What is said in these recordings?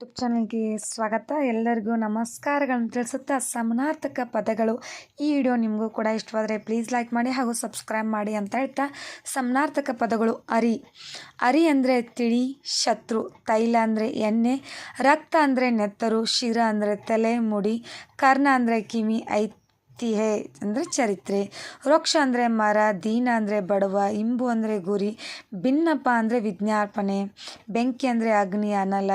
YouTube ಚಾನಲ್ಗೆ ಸ್ವಾಗತ. ಎಲ್ಲರಿಗೂ ನಮಸ್ಕಾರಗಳನ್ನು ತಿಳಿಸುತ್ತಾ ಸಮನಾರ್ಥಕ ಪದಗಳು. ಈ ವಿಡಿಯೋ ನಿಮಗೂ ಕೂಡ ಇಷ್ಟವಾದರೆ ಪ್ಲೀಸ್ ಲೈಕ್ ಮಾಡಿ ಹಾಗೂ ಸಬ್ಸ್ಕ್ರೈಬ್ ಮಾಡಿ ಅಂತ ಹೇಳ್ತಾ ಸಮನಾರ್ಥಕ ಪದಗಳು ಅರಿ. ಅರಿ ಅಂದರೆ ತಿಳಿ, ಶತ್ರು, ತೈಲ ಅಂದರೆ ಎಣ್ಣೆ, ರಕ್ತ ಅಂದರೆ ನೆತ್ತರು, ಶಿರ ಅಂದರೆ ತಲೆ, ಮುಡಿ, ಕರ್ಣ ಅಂದರೆ ಕಿವಿ ಐತಿಹೆ ಅಂದರೆ ಚರಿತ್ರೆ, ವೃಕ್ಷ ಅಂದರೆ ಮರ, ದೀನ ಅಂದರೆ ಬಡವ, ಇಂಬು ಅಂದರೆ ಗುರಿ ಭಿನ್ನಪ್ಪ ಅಂದರೆ ವಿಜ್ಞಾಪನೆ, ಬೆಂಕಿ ಅಂದರೆ ಅಗ್ನಿ, ಅನಲ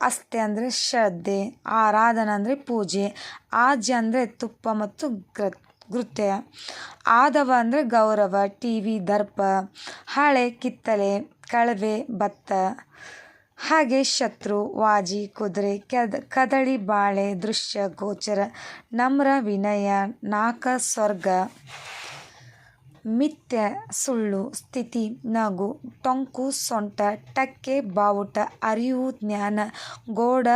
ಅಸ್ತೆ ಅಂದರೆ ಶ್ರದ್ಧೆ, ಆರಾಧನೆ ಅಂದರೆ ಪೂಜೆ, ಆಜ್ಯ ಅಂದರೆ ತುಪ್ಪ ಮತ್ತು ಗೃ ಗೃತ್ಯ, ಆದವ ಅಂದರೆ ಗೌರವ, ಟಿ ವಿ, ದರ್ಪ, ಹಳೆ, ಕಿತ್ತಳೆ, ಕಳವೆ, ಭತ್ತ, ಹಾಗೆ ಶತ್ರು, ವಾಜಿ, ಕುದುರೆ, ಕದ, ಕದಳಿ, ಬಾಳೆ, ದೃಶ್ಯ, ಗೋಚರ, ನಮ್ರ ವಿನಯ, ನಾಕ, ಸ್ವರ್ಗ. ಮಿಥ್ಯ ಸುಳ್ಳು ಸ್ಥಿತಿ ನಗು ಟೊಂಕು ಸೊಂಟ ಟಕ್ಕೆ ಬಾವುಟ ಅರಿವು ಜ್ಞಾನ ಗೋಡ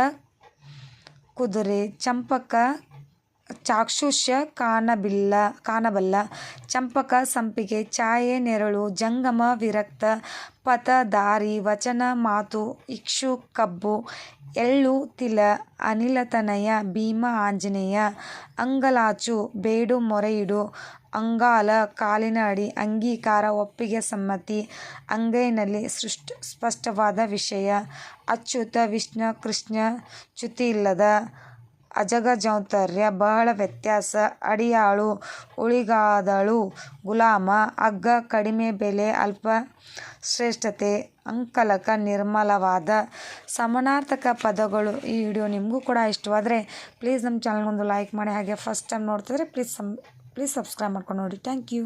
ಕುದುರೆ ಚಂಪಕ ಚಾಕ್ಷುಷ್ಯ ಕಾಣಬಿಲ್ಲ ಕಾಣಬಲ್ಲ ಚಂಪಕ ಸಂಪಿಗೆ, ಛಾಯೆ ನೆರಳು, ಜಂಗಮ ವಿರಕ್ತ ಪಥ ದಾರಿ ವಚನ ಮಾತು, ಇಕ್ಷು ಕಬ್ಬು, ಎಳ್ಳು ತಿಲ ಅನಿಲತನಯ ಭೀಮ ಆಂಜನೇಯ, ಅಂಗಲಾಚು, ಬೇಡು ಮೊರೆಯಿಡು, ಅಂಗಾಲ, ಕಾಲಿನ ಅಡಿ, ಅಂಗೀಕಾರ, ಒಪ್ಪಿಗೆ ಸಮ್ಮತಿ, ಅಂಗೈನಲ್ಲಿ ಸೃಷ್ಟ, ಸ್ಪಷ್ಟವಾದ ವಿಷಯ, ಅಚ್ಯುತ, ವಿಷ್ಣು, ಕೃಷ್ಣ ಚ್ಯುತಿಯಿಲ್ಲದ ಅಜಗಜೌತರ್ಯ, ಬಹಳ ವ್ಯತ್ಯಾಸ. ಅಡಿಯಾಳು, ಉಳಿಗಾದಳು, ಗುಲಾಮ ಅಗ್ಗ ಕಡಿಮೆ ಬೆಲೆ, ಅಲ್ಪ ಶ್ರೇಷ್ಠತೆ, ಅಂಕಲಕ ನಿರ್ಮಲವಾದ ಸಮಾನಾರ್ಥಕ ಪದಗಳು. ಈ ವಿಡಿಯೋ ನಿಮಗೂ ಕೂಡ ಇಷ್ಟವಾದರೆ ಪ್ಲೀಸ್ ನಮ್ಮ ಚಾನಲ್ಗೊಂದು ಲೈಕ್ ಮಾಡಿ. ಹಾಗೆ ಫಸ್ಟ್ ಟೈಮ್ ನೋಡ್ತಿದ್ರೆ ಪ್ಲೀಸ್ ಸಮ್ ಪ್ಲೀಸ್ ಸಬ್ಸ್ಕ್ರೈಬ್ ಮಾಡ್ಕೊಂಡು ನೋಡಿ. Thank you